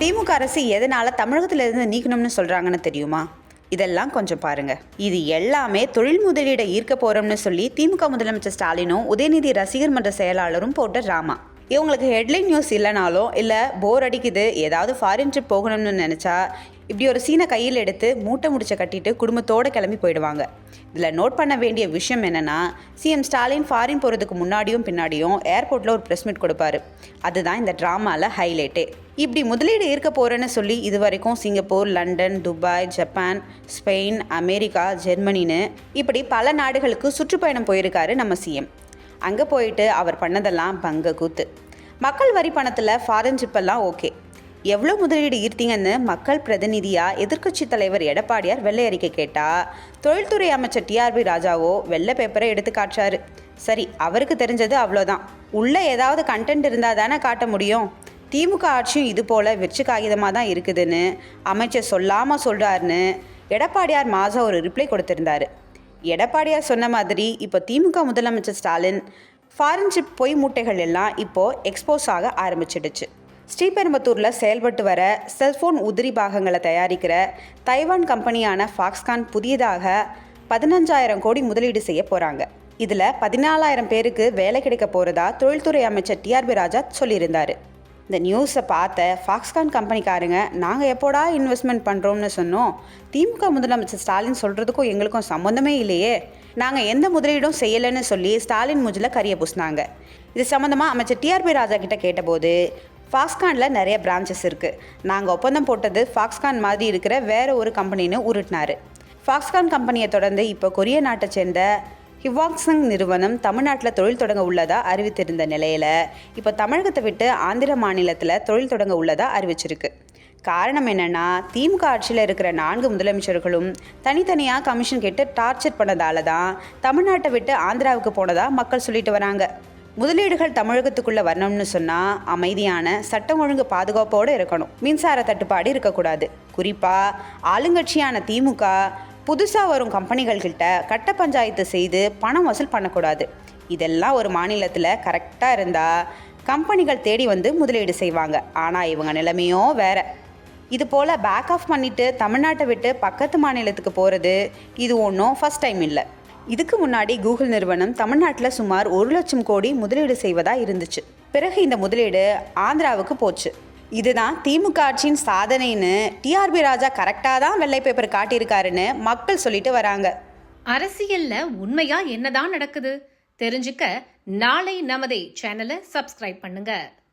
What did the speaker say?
திமுக அரசு எதனால தமிழகத்திலிருந்து நீக்கணும்னு சொல்றாங்கன்னு தெரியுமா? இதெல்லாம் கொஞ்சம் பாருங்க. இது எல்லாமே தொழில் முதலீடை ஈர்க்க போறோம்னு சொல்லி திமுக முதலமைச்சர் ஸ்டாலினும் உதயநிதி ரசிகர் மன்ற செயலாளரும் போட்ட ராமா இவங்களுக்கு ஹெட்லைன் நியூஸ் இல்லைனாலும் இல்லை போர் அடிக்குது ஏதாவது ஃபாரின் ட்ரிப் போகணும்னு நினச்சா இப்படி ஒரு சீனை கையில் எடுத்து மூட்டை முடிச்ச கட்டிட்டு குடும்பத்தோடு கிளம்பி போயிடுவாங்க. இதில் நோட் பண்ண வேண்டிய விஷயம் என்னென்னா சிஎம் ஸ்டாலின் ஃபாரின் போகிறதுக்கு முன்னாடியும் பின்னாடியும் ஏர்போர்ட்டில் ஒரு ப்ரெஸ் மீட் கொடுப்பாரு. அதுதான் இந்த ட்ராமாவில் ஹைலைட்டே இப்படி முதலீடு இருக்க போகிறேன்னு சொல்லி இது வரைக்கும் Singapore London Dubai Japan Spain America ஜெர்மனின்னு இப்படி பல நாடுகளுக்கு சுற்றுப்பயணம் போயிருக்காரு நம்ம சிஎம் அங்கே போயிட்டு அவர் பண்ணதெல்லாம் பங்க கூத்து. மக்கள் வரி பணத்தில் ஃபாரின் ட்ரிப்பெல்லாம் ஓகே எவ்வளோ முதலீடு ஈர்த்தீங்கன்னு மக்கள் பிரதிநிதியாக எதிர்க்கட்சி தலைவர் எடப்பாடியார் வெள்ளை அறிக்கை கேட்டால் தொழில்துறை அமைச்சர் டிஆர்பி ராஜாவோ வெள்ளை பேப்பரை எடுத்து காட்டுறாரு. சரி அவருக்கு தெரிஞ்சது அவ்வளோதான். உள்ளே ஏதாவது கண்டென்ட் இருந்தால் தானே காட்ட முடியும். திமுக ஆட்சியும் இது போல் வெற்று காகிதமாக தான் இருக்குதுன்னு அமைச்சர் சொல்லாமல் சொல்கிறாருன்னு எடப்பாடியார் மாதம் ஒரு ரிப்ளை கொடுத்திருந்தாரு. எடப்பாடியார் சொன்ன மாதிரி இப்போ திமுக முதலமைச்சர் ஸ்டாலின் ஃபாரின் ஷிப் பொய் மூட்டைகள் எல்லாம் இப்போது எக்ஸ்போஸ் ஆக ஆரம்பிச்சிடுச்சு. ஸ்ரீபெரும்புத்தூரில் செயல்பட்டு வர செல்ஃபோன் உதிரி பாகங்களை தயாரிக்கிற தைவான் கம்பெனியான ஃபாக்ஸ்கான் புதியதாக பதினஞ்சாயிரம் கோடி முதலீடு செய்ய போகிறாங்க இதில் பதினாலாயிரம் பேருக்கு வேலை கிடைக்க போகிறதா தொழில்துறை அமைச்சர் டிஆர்பி ராஜா சொல்லியிருந்தார். இந்த நியூஸை பார்த்த ஃபாக்ஸ்கான் கம்பெனிக்காரங்க நாங்கள் எப்போடா இன்வெஸ்ட்மெண்ட் பண்ணுறோம்னு சொன்னோம். திமுக முதலமைச்சர் ஸ்டாலின் சொல்கிறதுக்கும் எங்களுக்கும் சம்மந்தமே இல்லையே. நாங்கள் எந்த முதலீடும் செய்யலைன்னு சொல்லி ஸ்டாலின் மூஞ்சில் கரிய பூசினாங்க. இது சம்மந்தமாக அமைச்சர் டிஆர்பி ராஜா கிட்ட கேட்டபோது ஃபாக்ஸ்கானில் நிறைய பிரான்ச்சஸ் இருக்குது நாங்கள் ஒப்பந்தம் போட்டது ஃபாக்ஸ்கான் மாதிரி இருக்கிற வேற ஒரு கம்பெனின்னு உருட்டினார். ஃபாக்ஸ்கான் கம்பெனியை தொடர்ந்து இப்போ கொரிய நாட்டை சேர்ந்த ஹிவாக்சங் நிறுவனம் தமிழ்நாட்டில் தொழில் தொடங்க உள்ளதா அறிவித்திருந்த நிலையில் இப்போ தமிழகத்தை விட்டு ஆந்திர மாநிலத்தில் தொழில் தொடங்க உள்ளதா அறிவிச்சிருக்கு. காரணம் என்னன்னா திமுக ஆட்சியில் இருக்கிற நான்கு முதலமைச்சர்களும் தனித்தனியாக கமிஷன் கேட்டு டார்ச்சர் பண்ணதால தான் தமிழ்நாட்டை விட்டு ஆந்திராவுக்கு போனதாக மக்கள் சொல்லிட்டு வராங்க. முதலீடுகள் தமிழகத்துக்குள்ளே வரணும்னு சொன்னால் அமைதியான சட்டம் ஒழுங்கு பாதுகாப்போடு இருக்கணும். மின்சார தட்டுப்பாடு இருக்கக்கூடாது. குறிப்பாக ஆளுங்கட்சியான திமுக புதுசாக வரும் கம்பெனிகள்கிட்ட கட்ட பஞ்சாயத்து செய்து பணம் வசூல் பண்ணக்கூடாது. இதெல்லாம் ஒரு மாநிலத்தில் கரெக்டாக இருந்தால் கம்பெனிகள் தேடி வந்து முதலீடு செய்வாங்க. ஆனால் இவங்க நிலைமையோ வேற. இது போல் பேக் ஆஃப் பண்ணிவிட்டு தமிழ்நாட்டை விட்டு பக்கத்து மாநிலத்துக்கு போகிறது இது ஒன்றும் ஃபஸ்ட் டைம் இல்லை. இதுக்கு முன்னாடி கூகுள் நிறுவனம் தமிழ்நாட்டில் சுமார் ஒரு லட்சம் கோடி முதலீடு செய்வதாக இருந்துச்சு. பிறகு இந்த முதலீடு ஆந்திராவுக்கு போச்சு. இதுதான் திமுக ஆட்சியின் சாதனைன்னு டிஆர்பி ராஜா கரெக்டாக தான் வெள்ளை பேப்பர் காட்டியிருக்காருன்னு மக்கள் சொல்லிட்டு வராங்க. அரசியல்ல உண்மையா என்னதான் நடக்குது? தெரிஞ்சுக்க நாளை நமதே சேனலை சப்ஸ்கிரைப் பண்ணுங்க.